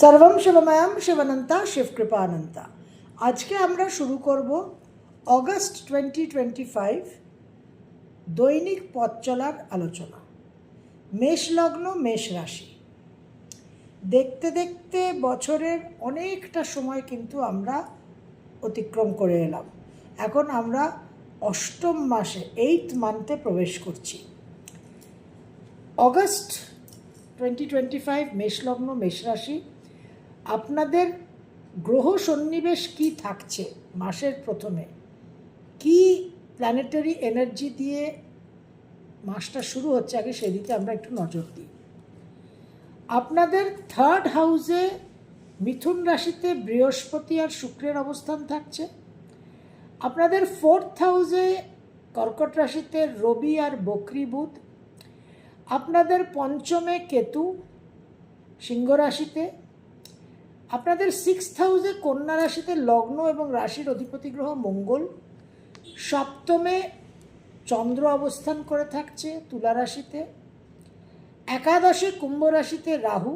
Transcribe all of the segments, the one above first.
সর্বম শিবময়ম শিবনন্তা শিবকৃপানন্তা। আজকে আমরা শুরু করব অগস্ট টোয়েন্টি টোয়েন্টি ফাইভ দৈনিক পথ চলার আলোচনা। মেষ লগ্ন, মেষ রাশি। দেখতে দেখতে বছরের অনেকটা সময় কিন্তু আমরা অতিক্রম করে এলাম। এখন আমরা অষ্টম মাসে এইট মান্থে প্রবেশ করছি। অগস্ট টোয়েন্টি টোয়েন্টি ফাইভ মেষলগ্ন মেষ রাশি। আপনাদের গ্রহ সন্নিবেশ কি থাকছে মাসের প্রথমে? কি প্ল্যানেটারি এনার্জি দিয়ে মাসটা শুরু হচ্ছে? আগে সেদিকে আমরা একটু নজর দিই। আপনাদের থার্ড হাউসে মিথুন রাশিতে বৃহস্পতি আর শুক্রের অবস্থান থাকছে। আপনাদের ফোর্থ হাউসে কর্কট রাশিতে রবি আর বকরি বুধ। আপনাদের পঞ্চমে কেতু সিংহ রাশিতে। আপনাদের সিক্স হাউসে কন্যা রাশিতে লগ্ন এবং রাশির অধিপতি গ্রহ মঙ্গল। সপ্তমে চন্দ্র অবস্থান করে থাকছে তুলা রাশিতে। একাদশে কুম্ভ রাশিতে রাহু।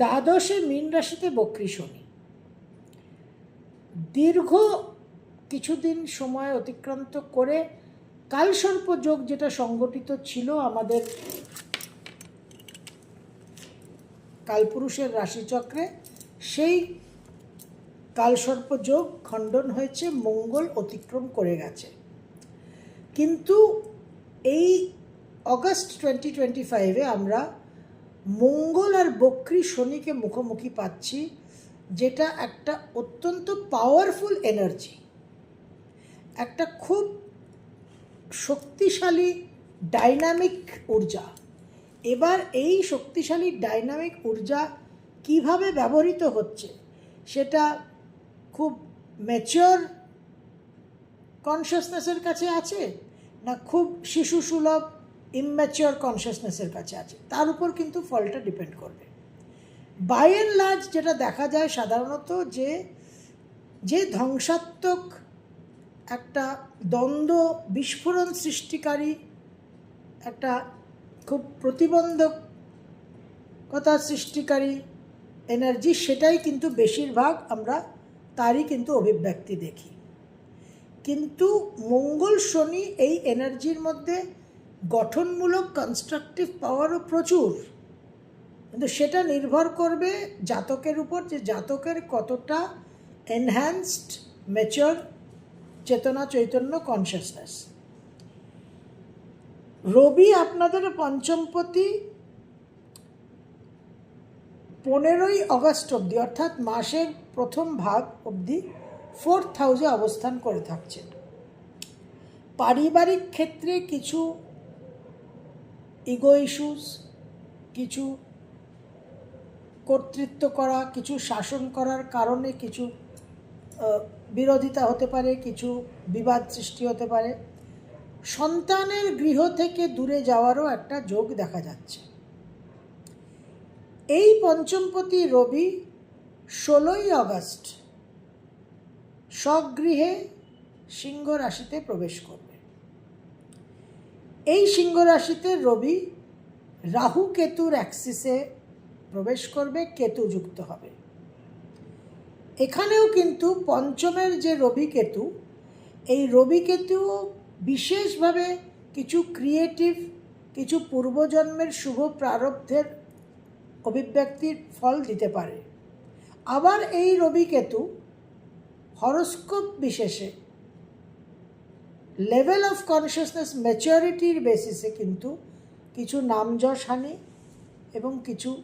দ্বাদশে মীন রাশিতে বক্রী শনি। দীর্ঘ কিছুদিন সময় অতিক্রান্ত করে কালসর্প যোগ যেটা সংগঠিত ছিল আমাদের কালপুরুষের রাশিচক্রে সেই কালসর্পযোগ খণ্ডন হয়েছে, মঙ্গল অতিক্রম করে গেছে। কিন্তু এই অগস্ট টোয়েন্টি টোয়েন্টি ফাইভে আমরা মঙ্গল আর বক্রী শনিকে মুখোমুখি পাচ্ছি, যেটা একটা অত্যন্ত পাওয়ারফুল এনার্জি একটা খুব শক্তিশালী ডাইনামিক ঊর্জা। এবার এই শক্তিশালী ডাইনামিক ঊর্জা কীভাবে ব্যবহৃত হচ্ছে সেটা খুব ম্যাচিওর কনসিয়াসনেসের কাছে আছে না খুব শিশু সুলভ ইম্যাচিওর কনসিয়াসনেসের কাছে আছে? তার উপর কিন্তু ফলটা ডিপেন্ড করবে। বাই অ্যান্ড লার্জ যেটা দেখা যায় সাধারণত যে যে ধ্বংসাত্মক একটা দ্বন্দ্ব, বিস্ফোরণ সৃষ্টিকারী একটা খুব প্রতিবন্ধকতা সৃষ্টিকারী এনার্জি সেটাই কিন্তু বেশিরভাগ আমরা তারই কিন্তু অভিব্যক্তি দেখি। কিন্তু মঙ্গল শনি এই এনার্জির মধ্যে গঠনমূলক কনস্ট্রাকটিভ পাওয়ারও প্রচুর। কিন্তু সেটা নির্ভর করবে জাতকের উপর যে জাতকের কতটা এনহ্যান্সড ম্যাচিওর চেতনা চৈতন্য কনসিয়াসনেস রবি আপনাদের পঞ্চমপতি পনেরোই আগস্ট অবধি, অর্থাৎ মাসের প্রথম ভাগ অবধি ফোর্থ হাউসে অবস্থান করে থাকছেন। পারিবারিক ক্ষেত্রে কিছু ইগো ইস্যুস কিছু কর্তৃত্ব করা, কিছু শাসন করার কারণে কিছু বিরোধিতা হতে পারে, কিছু বিবাদ সৃষ্টি হতে পারে। সন্তানের গৃহ থেকে দূরে যাওয়ারও একটা যোগ দেখা যাচ্ছে। এই পঞ্চমপতি রবি ষোলোই আগস্ট স্বগৃহে সিংহ রাশিতে প্রবেশ করবে। এই সিংহ রাশিতে রবি রাহু কেতুর অ্যাক্সিসে প্রবেশ করবে, কেতু যুক্ত হবে। এখানেও কিন্তু পঞ্চমের যে রবি কেতু, এই রবি কেতু বিশেষভাবে কিছু ক্রিয়েটিভ কিছু পূর্বজন্মের শুভ প্রারব্ধের অভিব্যক্তির ফল দিতে পারে। আবার এই রবিকেতু হরস্কোপ বিশেষে লেভেল অফ কনসিয়াসনেস ম্যাচুরিটির বেসিসে কিন্তু কিছু নামযশ হানি এবং কিছু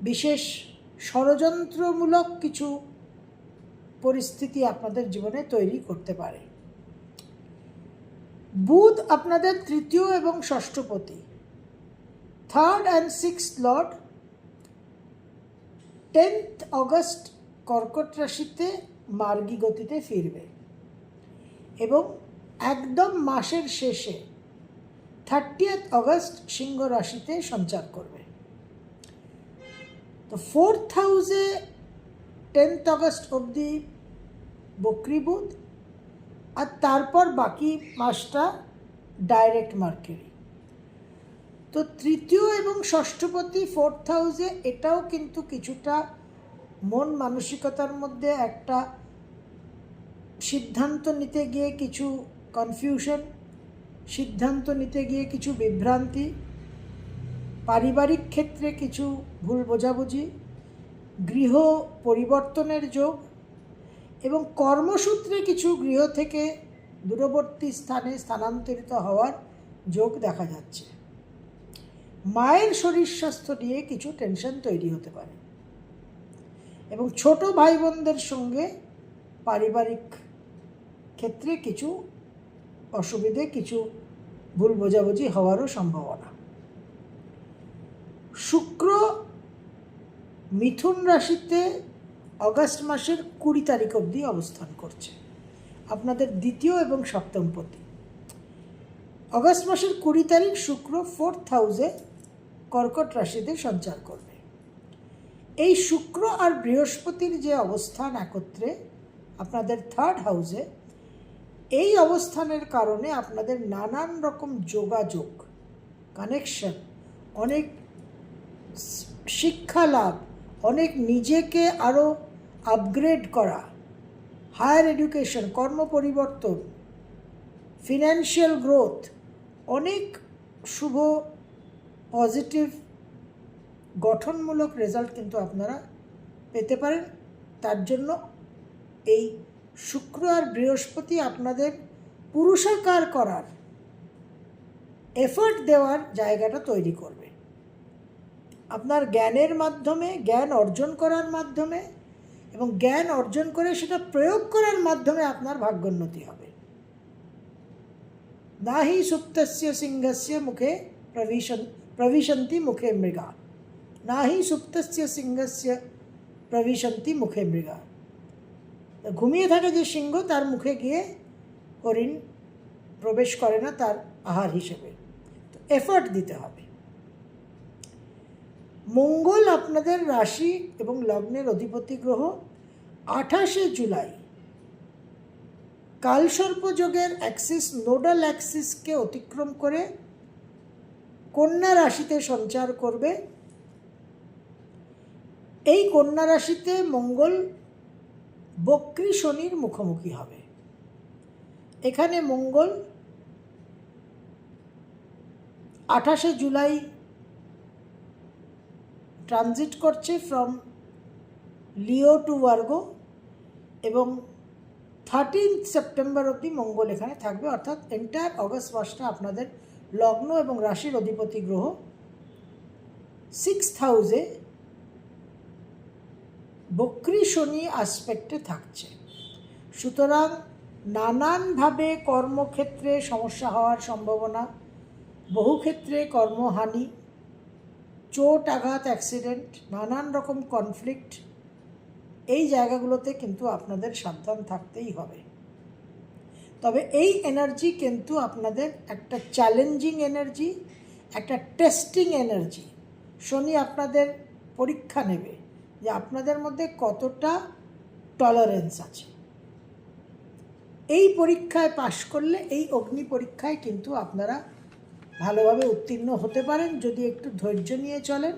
বিশেষ ষড়যন্ত্রমূলক কিছু পরিস্থিতি আপনাদের জীবনে তৈরি করতে পারে। বুধ আপনাদের তৃতীয় এবং ষষ্ঠপতি third and six lord tenth August কর্কট রাশিতে মার্গী গতিতে ফিরবে এবং একদম মাসের শেষে থার্টিয়েথ অগস্ট সিংহ রাশিতে সঞ্চার করবে। তো ফোর্থ হাউসে টেন্থ অগস্ট অবধি বকরিবুধ আর তারপর বাকি মাসটা ডাইরেক্ট মার্কেরি তো তৃতীয় এবং ষষ্ঠপতি ফোর্থ হাউসে এটাও কিন্তু কিছুটা মন মানসিকতার মধ্যে একটা সিদ্ধান্ত নিতে গিয়ে কিছু কনফিউশন সিদ্ধান্ত নিতে গিয়ে কিছু বিভ্রান্তি, পারিবারিক ক্ষেত্রে কিছু ভুল বোঝাবুঝি, গৃহ পরিবর্তনের যোগ এবং কর্মসূত্রে কিছু গৃহ থেকে দূরবর্তী স্থানে স্থানান্তরিত হওয়ার যোগ দেখা যাচ্ছে। মায়ের শরীর স্বাস্থ্য নিয়ে কিছু টেনশন তৈরি হতে পারে এবং ছোট ভাই বোনদের সঙ্গে পারিবারিক ক্ষেত্রে কিছু অসুবিধে, কিছু ভুল বোঝাবুঝি হওয়ারও সম্ভাবনা। শুক্র মিথুন রাশিতে অগাস্ট মাসের কুড়ি তারিখ অবধি অবস্থান করছে। আপনাদের দ্বিতীয় এবং সপ্তম পতি। অগাস্ট মাসের কুড়ি তারিখ শুক্র ফোর্থ হাউসে কর্কট রাশিতে সঞ্চার করবে। এই শুক্র আর বৃহস্পতির যে অবস্থান একত্রে আপনাদের থার্ড হাউসে, এই অবস্থানের কারণে আপনাদের নানান রকম যোগাযোগ, কানেকশন, অনেক শিক্ষা লাভ অনেক নিজেকে আরও আপগ্রেড করা হায়ার এডুকেশন কর্ম পরিবর্তন ফিনান্সিয়াল গ্রোথ অনেক শুভ পজিটিভ গঠনমূলক রেজাল্ট কিন্তু আপনারা পেতে পারেন। তার জন্য এই শুক্র আর বৃহস্পতি আপনাদের পুরুষাকার করার এফর্ট দেওয়ার জায়গাটা তৈরি করবে। আপনার জ্ঞানের মাধ্যমে, জ্ঞান অর্জন করার মাধ্যমে এবং জ্ঞান অর্জন করে সেটা প্রয়োগ করার মাধ্যমে আপনার ভাগ্যোন্নতি হবে। না হি সুপ্তস্য সিংহস্য মুখে প্রবিশন প্রবিশন্তি মুখে মৃগা। না হি সুপ্তস্য সিংহস্য প্রবিশন্তি মুখে মৃগা। তো ঘুমিয়ে থাকে যে সিংহ, তার মুখে গিয়ে হরিণ প্রবেশ করে না তার আহার হিসেবে। তো এফর্ট দিতে হবে। মঙ্গল আপনাদের রাশি এবং লগ্নের অধিপতি গ্রহ আঠাশে জুলাই। কালসর্প যোগের অ্যাক্সিস নোডাল অ্যাক্সিসকে অতিক্রম করে কন্যা রাশিতে সঞ্চার করবে। এই কন্যা রাশিতে মঙ্গল বক্রী শনির মুখোমুখি হবে। এখানে মঙ্গল আঠাশে জুলাই ট্রানজিট করছে ফ্রম লিও টু ভার্গো এবং থার্টিন সেপ্টেম্বর অবধি মঙ্গল এখানে থাকবে। অর্থাৎ এন্টায়ার অগস্ট মাসটা আপনাদের লগ্ন এবং রাশির অধিপতি গ্রহ সিক্স হাউসে বক্রী শনি আসপেক্টে থাকছে। সুতরাং নানানভাবে কর্মক্ষেত্রে সমস্যা হওয়ার সম্ভাবনা বহু ক্ষেত্রে কর্মহানি চোট আঘাত অ্যাক্সিডেন্ট নানান রকম কনফ্লিক্ট এই জায়গাগুলোতে কিন্তু আপনাদের সাবধান থাকতেই হবে। তবে এই এনার্জি কিন্তু আপনাদের একটা চ্যালেঞ্জিং এনার্জি একটা টেস্টিং এনার্জি শনি আপনাদের পরীক্ষা নেবে যে আপনাদের মধ্যে কতটা টলারেন্স আছে। এই পরীক্ষায় পাশ করলে, এই অগ্নি পরীক্ষায় কিন্তু আপনারা ভালোভাবে উত্তীর্ণ হতে পারেন যদি একটু ধৈর্য নিয়ে চলেন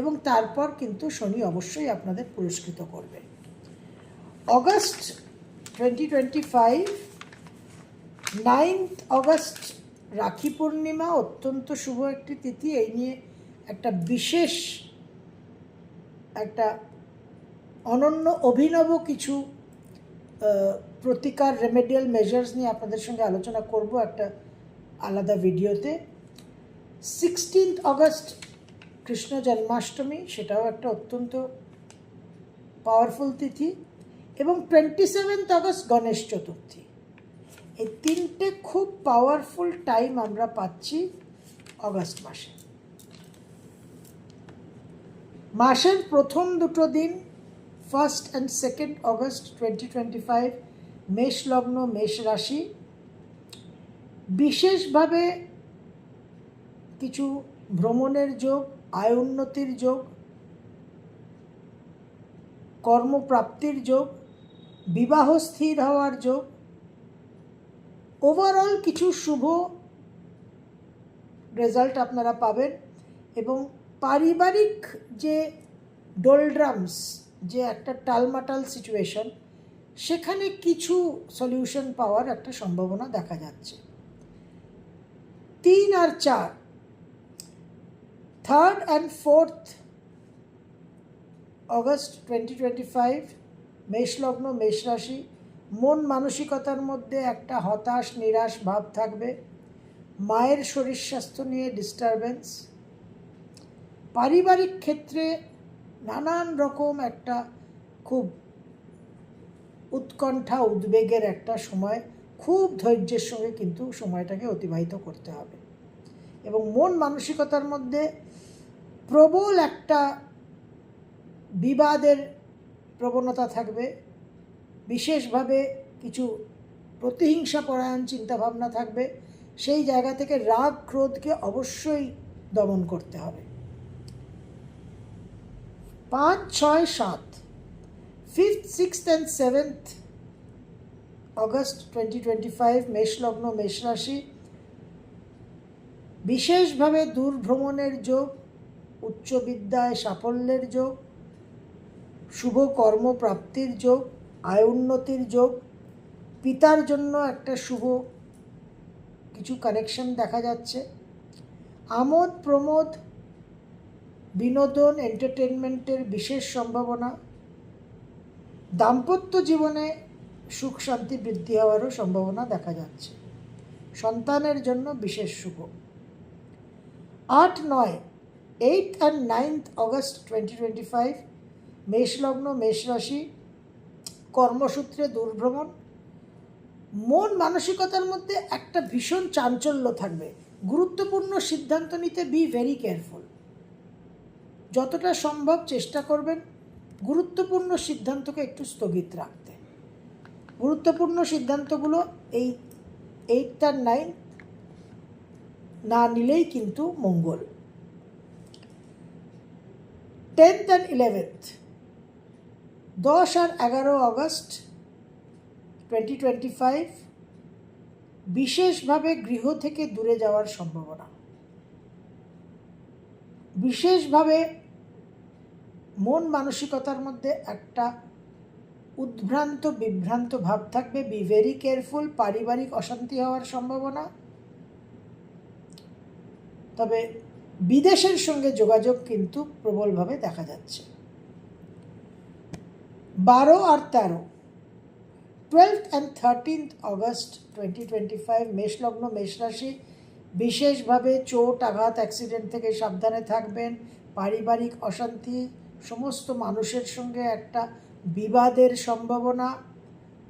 এবং তারপর কিন্তু শনি অবশ্যই আপনাদের পুরস্কৃত করবে। August twenty twenty five August, Rakhi Purnima, অত্যন্ত শুভ একটি তিথি। এই নিয়ে একটা বিশেষ, একটা অনন্য, অভিনব কিছু প্রতিকার রেমেডিয়াল মেজার্স নিয়ে আপনাদের সঙ্গে আলোচনা করব। একটা আলাদা ভিডিওতে। সিক্সটিন্থ অগস্ট কৃষ্ণ জন্মাষ্টমী, সেটাও একটা অত্যন্ত পাওয়ারফুল তিথি। এবং twenty seventh August Ganesh Chaturthi. এই তিনটে খুব পাওয়ারফুল টাইম আমরা পাচ্ছি অগস্ট মাসে। মাসের প্রথম দুটো দিন first and second August twenty twenty five মেষ লগ্ন, মেষ রাশি। বিশেষভাবে কিছু ভ্রমণের যোগ, আয় উন্নতির যোগ, কর্মপ্রাপ্তির যোগ, বিবাহ স্থির হওয়ার যোগ ওভারঅল কিছু শুভ রেজাল্ট আপনারা পাবেন এবং পারিবারিক যে ডোলড্রামস যে একটা টালমাটাল সিচুয়েশন সেখানে কিছু সলিউশন পাওয়ার একটা সম্ভাবনা দেখা যাচ্ছে। তিন আর চার। Third and fourth August twenty twenty five মেষলগ্ন মেষ রাশি মন মানসিকতার মধ্যে একটা হতাশ, নিরাশ ভাব থাকবে। মায়ের শরীর স্বাস্থ্য নিয়ে ডিস্টারবেন্স পারিবারিক ক্ষেত্রে নানান রকম একটা খুব উৎকণ্ঠা, উদ্বেগের একটা সময় খুব ধৈর্যের সঙ্গে কিন্তু সময়টাকে অতিবাহিত করতে হবে। এবং মন মানসিকতার মধ্যে প্রবল একটা বিবাদের প্রবণতা থাকবে। বিশেষভাবে কিছু প্রতিহিংসা পরায়ণ চিন্তাভাবনা থাকবে। সেই জায়গা থেকে রাগ ক্রোধকে অবশ্যই দমন করতে হবে। পাঁচ, ছয়, সাত fifth sixth and seventh August twenty twenty five মেষলগ্ন মেষ রাশি বিশেষভাবে দূর ভ্রমণের যোগ উচ্চ বিদ্যায় সাফল্যের যোগ, শুভ কর্মপ্রাপ্তির যোগ, আয় উন্নতির যোগ। পিতার জন্য একটা শুভ কিছু কানেকশন দেখা যাচ্ছে। আমোদ, প্রমোদ, বিনোদন এন্টারটেনমেন্টের বিশেষ সম্ভাবনা। দাম্পত্য জীবনে সুখ শান্তি বৃদ্ধি হওয়ারও সম্ভাবনা দেখা যাচ্ছে। সন্তানের জন্য বিশেষ শুভ। আট নয় eight and ninth August twenty twenty five মেষলগ্ন মেষ রাশি কর্মসূত্রে দুর্ভ্রমণ। মন মানসিকতার মধ্যে একটা ভীষণ চাঞ্চল্য থাকবে। গুরুত্বপূর্ণ সিদ্ধান্ত নিতে বি ভেরি কেয়ারফুল যতটা সম্ভব চেষ্টা করবেন। গুরুত্বপূর্ণ সিদ্ধান্তকে একটু স্থগিত রাখতে। গুরুত্বপূর্ণ সিদ্ধান্তগুলো এই এইট আর নাইন না নিলেই কিন্তু মঙ্গল। টেন্থ অ্যান্ড ইলেভেন্থ দশ আর এগারো আগস্ট টোয়েন্টি টোয়েন্টি ফাইভ বিশেষভাবে গৃহ থেকে দূরে যাওয়ার সম্ভাবনা। বিশেষভাবে মন মানসিকতার মধ্যে একটা উদ্ভ্রান্ত, বিভ্রান্ত ভাব থাকবে। বি ভেরি কেয়ারফুল পারিবারিক অশান্তি হওয়ার সম্ভাবনা। তবে বিদেশের সঙ্গে যোগাযোগ কিন্তু প্রবলভাবে দেখা যাচ্ছে। বারো আর তেরো twelfth and thirteenth August twenty twenty five মেষলগ্ন মেষ রাশি বিশেষভাবে চোট, আঘাত অ্যাক্সিডেন্ট থেকে সাবধানে থাকবেন। পারিবারিক অশান্তি, সমস্ত মানুষের সঙ্গে একটা বিবাদের সম্ভাবনা,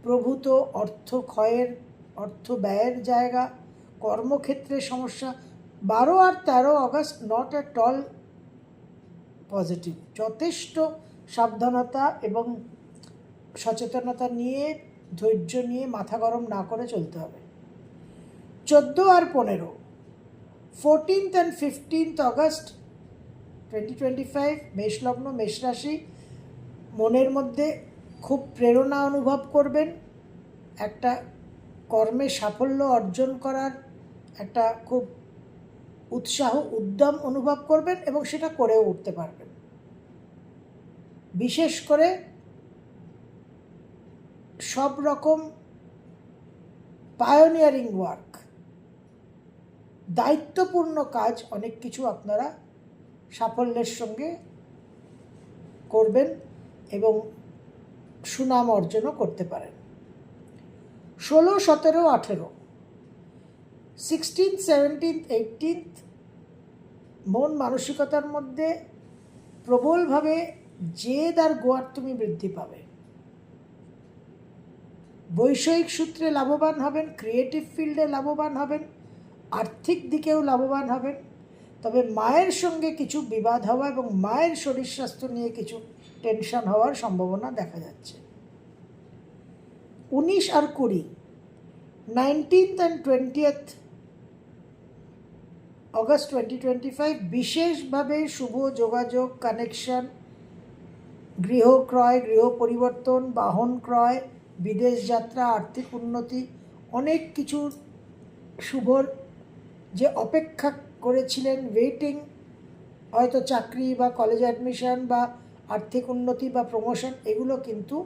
প্রভূত অর্থ ক্ষয়ের, অর্থ ব্যয়ের জায়গা, কর্মক্ষেত্রে সমস্যা, বারো আর তেরো August not at all positive যথেষ্ট সাবধানতা এবং সচেতনতা নিয়ে, ধৈর্য নিয়ে মাথা গরম না করে চলতে হবে। চোদ্দ আর পনেরো fourteenth and fifteenth August twenty twenty five মেষলগ্ন মেষ রাশি মনের মধ্যে খুব প্রেরণা অনুভব করবেন, একটা কর্মে সাফল্য অর্জন করার একটা খুব উৎসাহ, উদ্যম অনুভব করবেন এবং সেটা করেও উঠতে পারবেন। বিশেষ করে সব রকম পায়োনিয়ারিং ওয়ার্ক দায়িত্বপূর্ণ কাজ অনেক কিছু আপনারা সাফল্যের সঙ্গে করবেন। এবং সুনাম অর্জনও করতে পারেন। ষোলো, সতেরো, আঠেরো সিক্সটিন সেভেন্টিন্থ এইটিন্থ মন মানসিকতার মধ্যে প্রবলভাবে জেদ আর গোয়ার তুমি বৃদ্ধি পাবে। বৈষয়িক সূত্রে লাভবান হবেন ক্রিয়েটিভ ফিল্ডে লাভবান হবেন, আর্থিক দিকেও লাভবান হবেন। তবে মায়ের সঙ্গে কিছু বিবাদ হওয়া এবং মায়ের শরীর স্বাস্থ্য নিয়ে কিছু টেনশন হওয়ার সম্ভাবনা দেখা যাচ্ছে। উনিশ আর কুড়ি, nineteenth and twentieth August twenty twenty five বিশেষভাবে শুভ যোগাযোগ, কানেকশন, গৃহ ক্রয়, গৃহ পরিবর্তন, বাহন ক্রয়, বিদেশ যাত্রা, আর্থিক উন্নতি, অনেক কিছু শুভর যে অপেক্ষা করেছিলেন ওয়েটিং হয়তো চাকরি বা কলেজ অ্যাডমিশন বা আর্থিক উন্নতি বা প্রমোশন এগুলো কিন্তু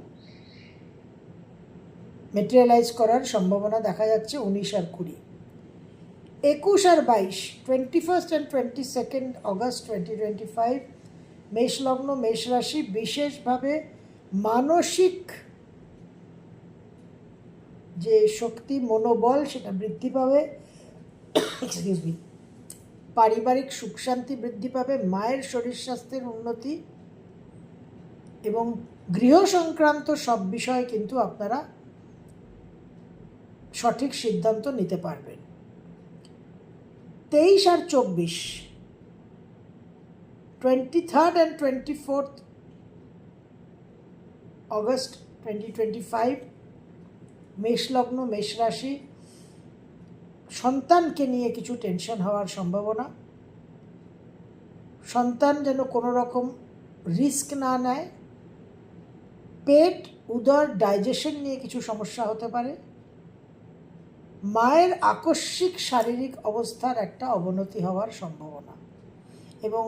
মেটেরিয়ালাইজ করার সম্ভাবনা দেখা যাচ্ছে উনিশ আর কুড়ি। একুশ আর বাইশ twenty first and twenty second August twenty twenty five মেষলগ্ন মেষ রাশি বিশেষভাবে মানসিক যে শক্তি, মনোবল, সেটা বৃদ্ধি পাবে। এক্সকিউজ মি পারিবারিক সুখ শান্তি বৃদ্ধি পাবে, মায়ের শরীর স্বাস্থ্যের উন্নতি এবং গৃহ সংক্রান্ত সব বিষয়ে কিন্তু আপনারা সঠিক সিদ্ধান্ত নিতে পারবেন। তেইশ আর চব্বিশ twenty third and twenty fourth August twenty twenty five মেষলগ্ন মেষ রাশি সন্তানকে নিয়ে কিছু টেনশন হওয়ার সম্ভাবনা। সন্তান যেন কোনো রকম রিস্ক না নেয়। পেট, উদর ডাইজেশন নিয়ে কিছু সমস্যা হতে পারে। মায়ের আকস্মিক শারীরিক অবস্থার একটা অবনতি হওয়ার সম্ভাবনা এবং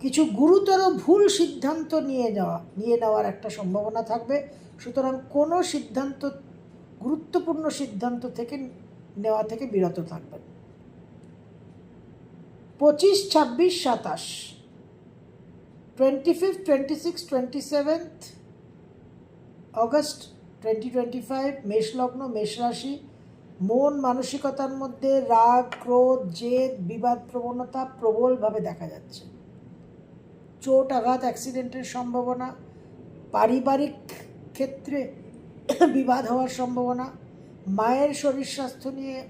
কিছু গুরুতর ভুল সিদ্ধান্ত নিয়ে যাওয়া নিয়ে নেওয়ার একটা সম্ভাবনা থাকবে। সুতরাং কোনো সিদ্ধান্ত, গুরুত্বপূর্ণ সিদ্ধান্ত থেকে নেওয়া থেকে বিরত থাকবেন। পঁচিশ, ছাব্বিশ, সাতাশ। Twenty fifth twenty six twenty seventh August twenty twenty five মেষলগ্ন মেষ রাশি মন মানসিকতার মধ্যে রাগ, ক্রোধ, জেদ, বিবাদ, প্রবণতা প্রবলভাবে দেখা যাচ্ছে। চোট, আঘাত, অ্যাক্সিডেন্টের সম্ভাবনা। পারিবারিক ক্ষেত্রে বিবাদ হওয়ার সম্ভাবনা। মায়ের শরীর স্বাস্থ্য নিয়ে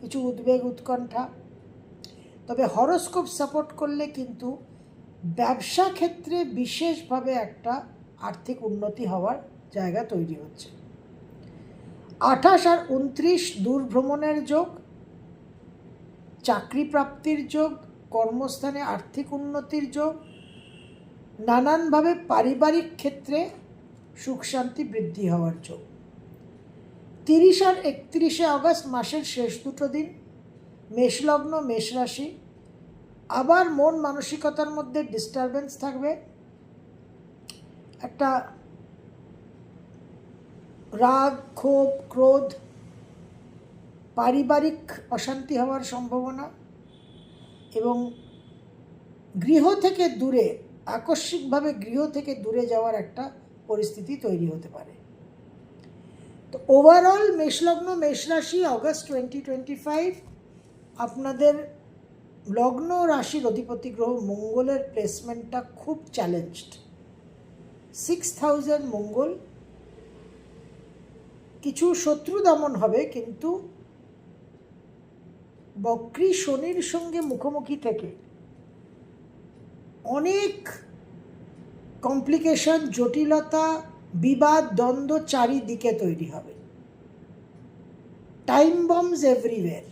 কিছু উদ্বেগ, উৎকণ্ঠা। তবে হরস্কোপ সাপোর্ট করলে কিন্তু ব্যবসা ক্ষেত্রে বিশেষভাবে একটা আর্থিক উন্নতি হওয়ার জায়গা তৈরি হচ্ছে। আঠাশ আর উনত্রিশ দূর ভ্রমণের যোগ চাকরি প্রাপ্তির যোগ, কর্মস্থানে আর্থিক উন্নতির যোগ, নানানভাবে পারিবারিক ক্ষেত্রে সুখ শান্তি বৃদ্ধি হওয়ার যোগ। তিরিশ আর একত্রিশে আগস্ট মাসের শেষ দুটো দিন, মেষলগ্ন মেষ রাশি আবার মন মানসিকতার মধ্যে ডিস্টারবেন্স থাকবে। একটা রাগ, ক্ষোভ, ক্রোধ, পারিবারিক অশান্তি হওয়ার সম্ভাবনা এবং গৃহ থেকে দূরে, আকস্মিকভাবে গৃহ থেকে দূরে যাওয়ার একটা পরিস্থিতি তৈরি হতে পারে। তো ওভারঅল মেষলগ্ন, মেষরাশি অগস্ট টোয়েন্টি টোয়েন্টি ফাইভ আপনাদের লগ্ন রাশির অধিপতি গ্রহ মঙ্গলের প্লেসমেন্টটা খুব চ্যালেঞ্জড সিক্স থাউজেন্ড মঙ্গল। কিছু শত্রু দমন হবে, কিন্তু বক্রী শনির সঙ্গে মুখোমুখি থেকে অনেক কমপ্লিকেশন জটিলতা বিবাদ, দ্বন্দ্ব চারিদিকে তৈরি হবে। টাইম বমস এভরিওয়ের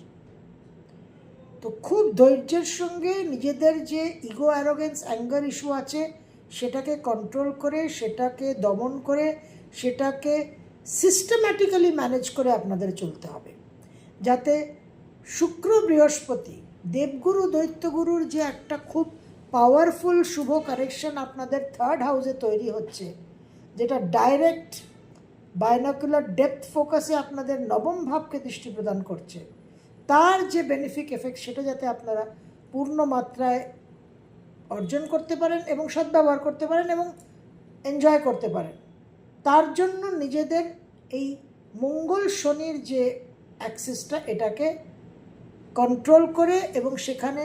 তো খুব ধৈর্যের সঙ্গে নিজেদের যে ইগো অ্যারোগেন্স অ্যাঙ্গার ইস্যু আছে, সেটাকে কন্ট্রোল করে, সেটাকে দমন করে, সেটাকে সিস্টেম্যাটিক্যালি ম্যানেজ করে আপনাদের চলতে হবে। যাতে শুক্র বৃহস্পতি, দেবগুরু, দৈত্যগুরুর যে একটা খুব পাওয়ারফুল শুভ কারেকশন আপনাদের থার্ড হাউসে তৈরি হচ্ছে যেটা ডাইরেক্ট বায়োনাকুলার ডেপথ ফোকাসে আপনাদের নবম ভাবকে দৃষ্টি প্রদান করছে, তার যে বেনিফিক এফেক্ট সেটা যাতে আপনারা পূর্ণ মাত্রায় অর্জন করতে পারেন এবং সদ্ব্যবহার করতে পারেন এবং এনজয় করতে পারেন। তার জন্য নিজেদের এই মঙ্গল শনির যে অ্যাক্সেসটা এটাকে কন্ট্রোল করে এবং সেখানে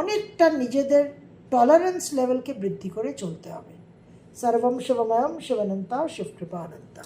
অনেকটা নিজেদের টলারেন্স লেভেলকে বৃদ্ধি করে চলতে হবে। সর্বম শিবময়ম শিবানন্তা শিবকৃপানন্তা